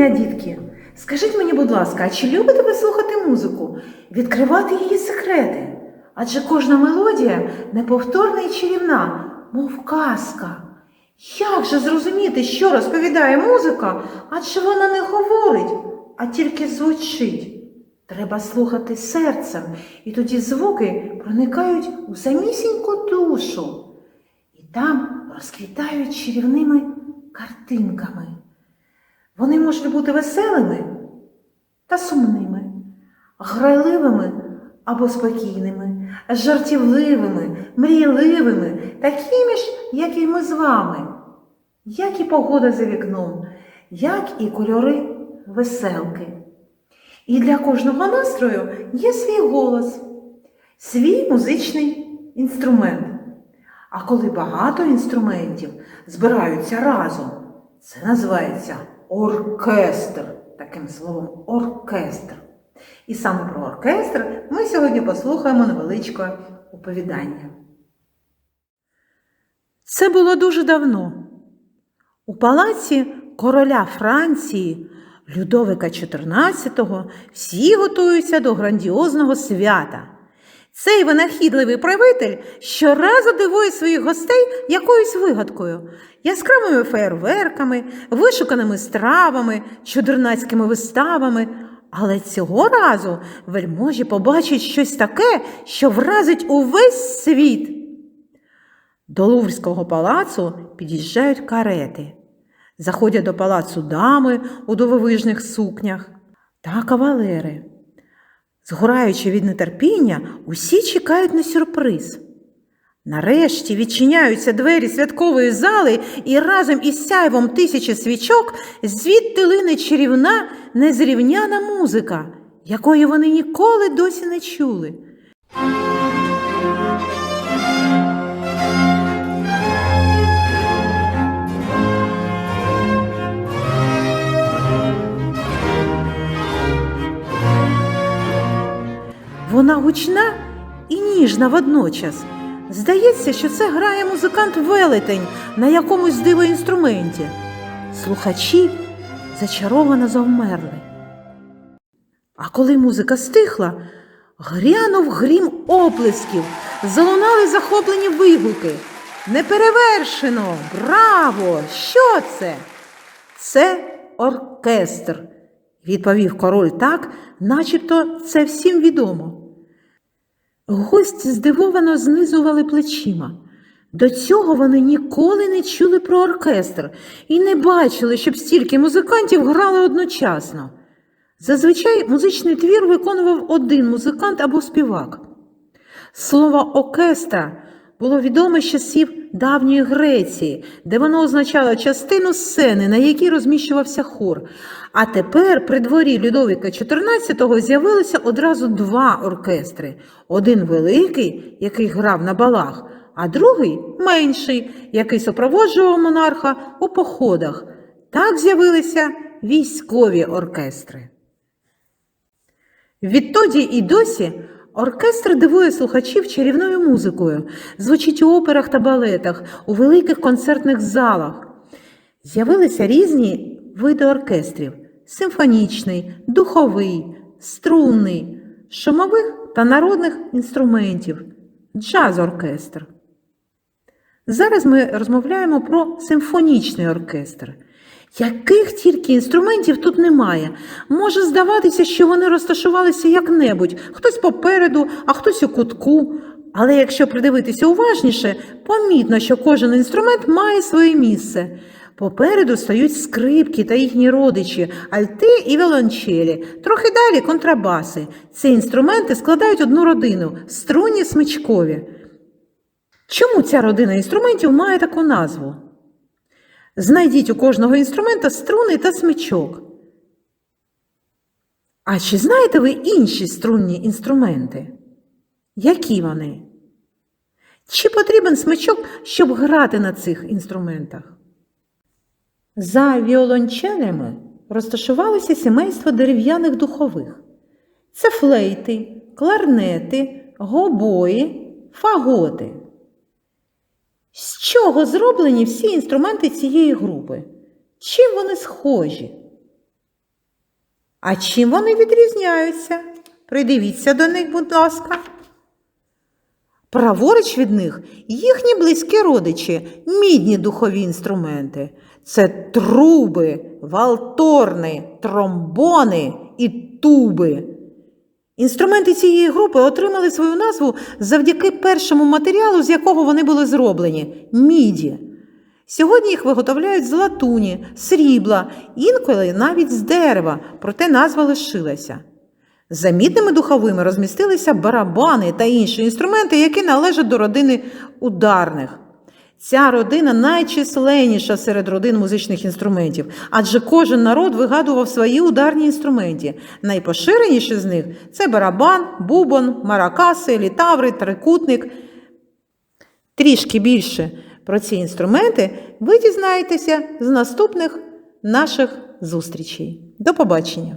дня, дітки! Скажіть мені, будь ласка, а чи любите ви слухати музику, відкривати її секрети? Адже кожна мелодія неповторна і чарівна, мов казка. Як же зрозуміти, що розповідає музика, адже вона не говорить, а тільки звучить? Треба слухати серцем, і тоді звуки проникають у самісіньку душу. І там розквітають чарівними картинками. Вони можуть бути веселими та сумними, грайливими або спокійними, жартівливими, мрійливими, такими ж, як і ми з вами, як і погода за вікном, як і кольори веселки. І для кожного настрою є свій голос, свій музичний інструмент. А коли багато інструментів збираються разом, це називається оркестр. Таким словом, оркестр. І саме про оркестр ми сьогодні послухаємо невеличке оповідання. Це було дуже давно. У палаці короля Франції Людовика XIV всі готуються до грандіозного свята. Цей винахідливий правитель щоразу дивує своїх гостей якоюсь вигадкою, яскравими феєрверками, вишуканими стравами, чудернацькими виставами. Але цього разу вельможі побачать щось таке, що вразить увесь світ. До Луврського палацу під'їжджають карети. Заходять до палацу дами у дивовижних сукнях та кавалери. Згораючи від нетерпіння, усі чекають на сюрприз. Нарешті відчиняються двері святкової зали, і разом із сяйвом тисячі свічок звідти лине чарівна незрівняна музика, якої вони ніколи досі не чули. Вона гучна і ніжна водночас. Здається, що це грає музикант велетень на якомусь дивоінструменті. Слухачі зачаровано завмерли. А коли музика стихла, грянув грім оплесків, залунали захоплені вигуки. Неперевершено! Браво! Що це? Це оркестр, відповів король так, начебто це всім відомо. Гості здивовано знизували плечима. До цього вони ніколи не чули про оркестр і не бачили, щоб стільки музикантів грали одночасно. Зазвичай музичний твір виконував один музикант або співак. Слово оркестра було відоме з часів давньої Греції, де воно означало частину сцени, на якій розміщувався хор. А тепер при дворі Людовіка XIV з'явилися одразу два оркестри: один великий, який грав на балах, а другий менший, який супроводжував монарха у походах. Так з'явилися військові оркестри. Відтоді і досі оркестр дивує слухачів чарівною музикою, звучить у операх та балетах, у великих концертних залах. З'явилися різні види оркестрів: симфонічний, духовий, струнний, шумових та народних інструментів, джаз-оркестр. Зараз ми розмовляємо про симфонічний оркестр. Яких тільки інструментів тут немає. Може здаватися, що вони розташувалися як-небудь, хтось попереду, а хтось у кутку. Але якщо придивитися уважніше, помітно, що кожен інструмент має своє місце. Попереду стають скрипки та їхні родичі, альти і віолончелі. Трохи далі контрабаси. Ці інструменти складають одну родину струнні смичкові. Чому ця родина інструментів має таку назву? Знайдіть у кожного інструмента струни та смичок. А чи знаєте ви інші струнні інструменти? Які вони? Чи потрібен смичок, щоб грати на цих інструментах? За віолончелями розташувалося сімейство дерев'яних духових. Це флейти, кларнети, гобої, фаготи. Чого зроблені всі інструменти цієї групи? Чим вони схожі? А чим вони відрізняються? Придивіться до них, будь ласка. Праворуч від них їхні близькі родичі, мідні духові інструменти. Це труби, валторни, тромбони і туби. Інструменти цієї групи отримали свою назву завдяки першому матеріалу, з якого вони були зроблені міді. Сьогодні їх виготовляють з латуні, срібла, інколи навіть з дерева, проте назва лишилася. За мідними духовими розмістилися барабани та інші інструменти, які належать до родини ударних. Ця родина найчисленніша серед родин музичних інструментів, адже кожен народ вигадував свої ударні інструменти. Найпоширеніші з них це барабан, бубон, маракаси, літаври, трикутник. Трішки більше про ці інструменти ви дізнаєтеся з наступних наших зустрічей. До побачення!